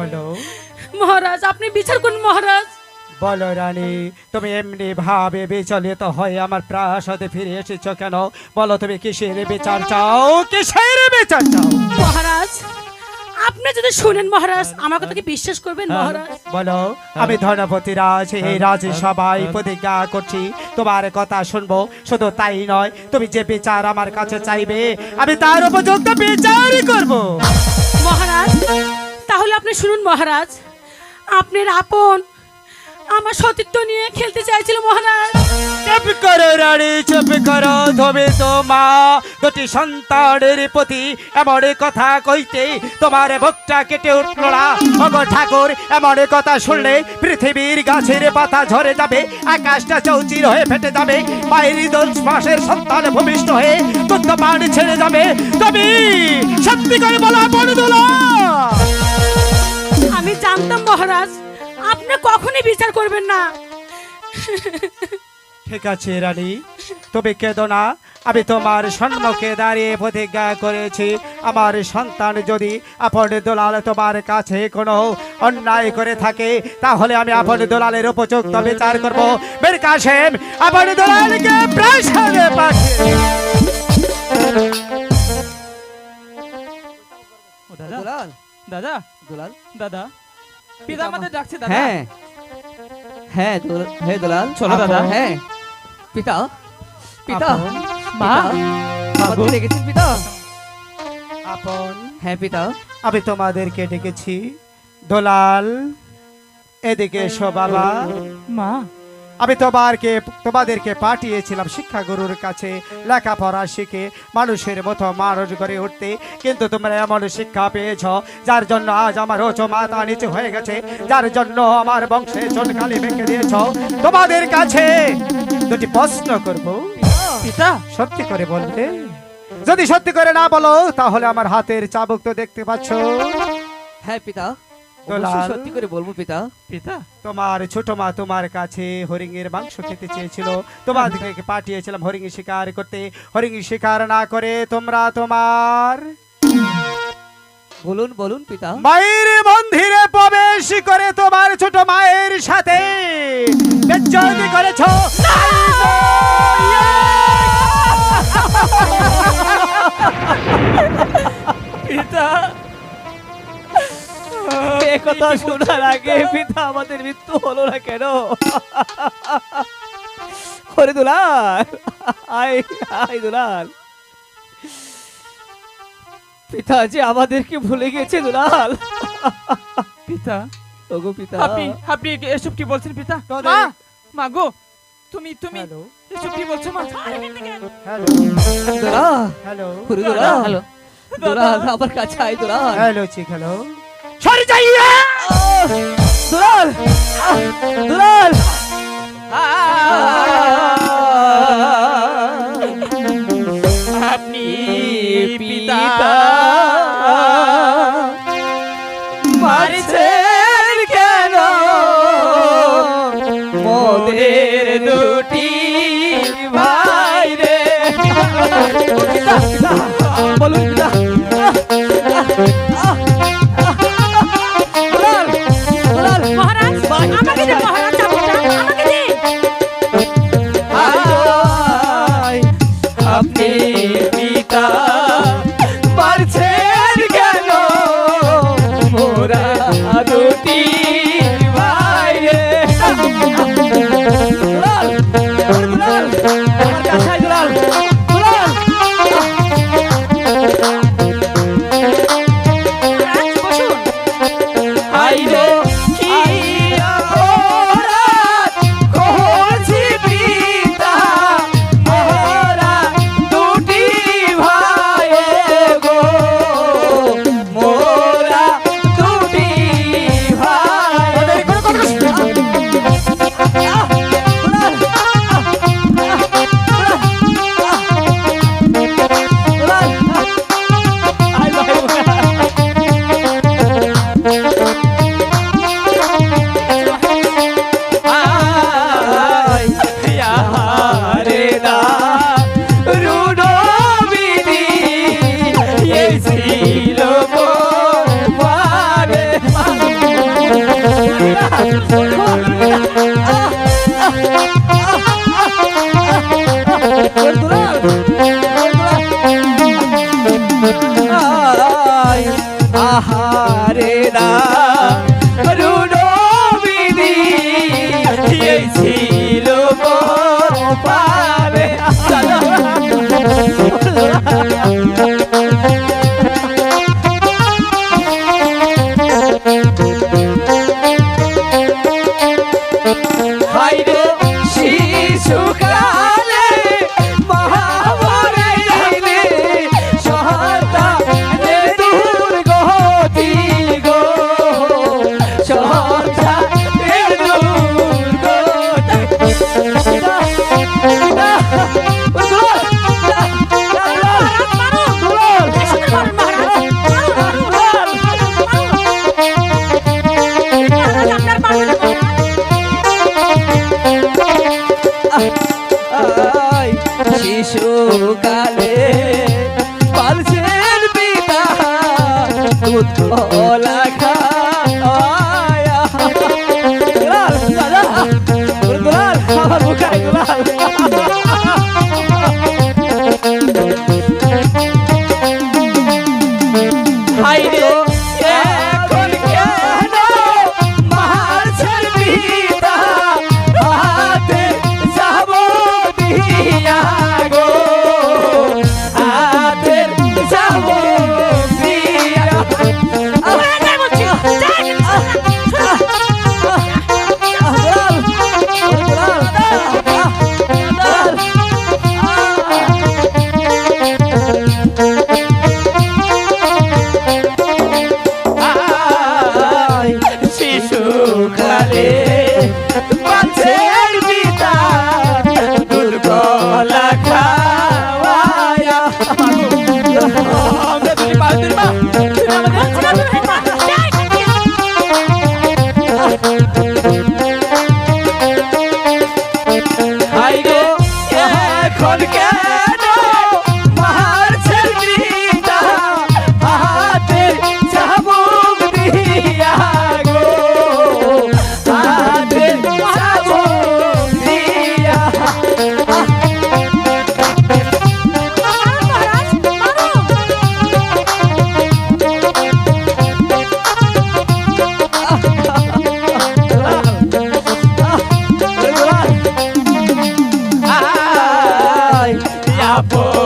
বলো। মহারাজ আপনি বিচার করুন মহারাজ। বলো রানী তুমি এমনি ভাবে বিচলিত হয়ে আমার প্রাসাদে ফিরে এসেছ কেন? বলো তুমি কিসের বিচার চাও? কিসের বিচার চাও? মহারাজ আপনি যদি শুনেন মহারাজ আমার কথা কি বিশ্বাস করবেন হ্যাঁ, মহারাজ? বলো আমি ধনপতি রাজ এই রাজ সবাই প্রতিজ্ঞা করছি তোমার কথা শুনব শুধু তাই নয় তুমি যে বিচার আমার কাছে চাইবে আমি তার উপযুক্ত বিচার করব। মহারাজ তাহলে আপনি শুনুন মহারাজ, আপনার আপন আমার সতীত্ব নিয়ে খেলতে চাইছিল মহারাজ। চুপ করো রানী, চুপ করো ধবে তো মা, দুটি সন্তানের প্রতি এমন কথা কইতে তোমার বুকটা কেটে উঠল না। অগো ঠাকুর, এমন কথা শুনলে পৃথিবীর গাছের পাতা ঝরে যাবে, আকাশটা চৌচির হয়ে ফেটে যাবে মায়ের দশ মাসের সন্তান ভূমিষ্ঠ হয়ে তুত্ত পানি ছেড়ে যাবে। তুমি সত্যি করে বলো মহারাজ আপনি কখনই বিচার করবেন না। ঠিক আছে রানী। তবে কেঁদো না আমি তোমার সম্মুখে দাঁড়িয়ে প্রতিজ্ঞা করেছি। আমার সন্তান যদি আপন দোলাল তোমার কাছে কোনো অন্যায় করে থাকে তাহলে আমি আপন দোলালের উপযুক্ত বিচার করব। বের কাশেম আপন দোলালকে প্রাসাদে পাঠিয়ে দাদা দুলাল? দাদা দুলাল? দাদা পিতা আমাদের ডাকছে দাদা। হ্যাঁ। হ্যাঁ দুল- হে দুলাল। চলো দাদা। হ্যাঁ। পিতা। পিতা। মা। ডেকেছেন পিতা? আপন হ্যাঁ পিতা। আমি তোমাদেরকে ডেকেছি। দোলাল এদিকে এসো বাবা। মা। আমি তোমারকে তোমাদেরকে পাঠিয়েছিলাম শিক্ষাগুরুর কাছে লেখাপড়া শিখে মানুষের মতো মানুষ গড়ে উঠতে। কিন্তু তোমরা এমন শিক্ষা পেয়েছ যার জন্য আজ আমার ওচো মাথা নিচু হয়ে গেছে যার জন্য আমার বংশে চটকালি বেঁকে দিয়েছ। তোমাদের কাছে দুটি প্রশ্ন করব। পিতা। সত্যি করে বলবে যদি সত্যি করে না বলো তাহলে আমার হাতের চাবুক তো দেখতে পাচ্ছ। হ্যাঁ পিতা। সত্যি করে বলব পিতা। পিতা? তোমার ছোট মা তোমার কাছে হরিণের মাংস খেতে চেয়েছিল। তোমাদেরকে পাঠিয়েছিলাম হরিণ শিকার করতে। হরিণ শিকার না করে তোমরা তোমার বলুন বলুন পিতা। মায়ের মন্দিরে প্রবেশ করে তোমার ছোট মায়ের সাথে বেজ্জতি করেছ। পিতা কথা শোনার আগে পিতা আমাদের মৃত্যু হলো না কেন? ওরে দুলাল আয় আয় দুলাল। পিতা যে আমাদেরকে ভুলে গেছে দুলাল। পিতা? ওগো পিতা। আপনি আপনি এসব কি বলছেন পিতা? মা মা গো তুমি তুমি হ্যালো। এসব কি বলছো মা? হ্যালো। দুলাল। হ্যালো। দুলাল। দুলাল আমার কাছে আয় দুলাল। হ্যালো চিক হ্যালো। সরে যাইয়া। দুলাল দুলাল। আপনি পিতা মারছেন কেন? মোদের দুটি পারে না রুডোবিনি এই ছিল পাবে। হাইরে ওলা খা brabo.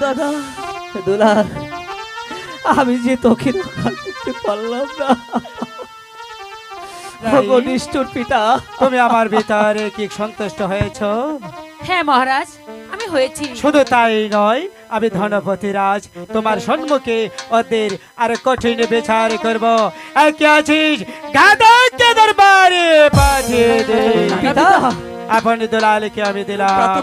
দাদা আমি যে তোকে পারলাম না। পিতা। তুমি আমার কি সন্তুষ্ট হয়েছ? হ্যাঁ মহারাজ আমি হয়েছি। শুধু তাই নয় আমি ধনপতি রাজ তোমার সম্মুখে ওদের আর কঠিন বিচার করব। কি আছিস গাদকে দরবারে পাঠিয়ে দে। পিতা! আপনি দুলালকে আমি দিলাম।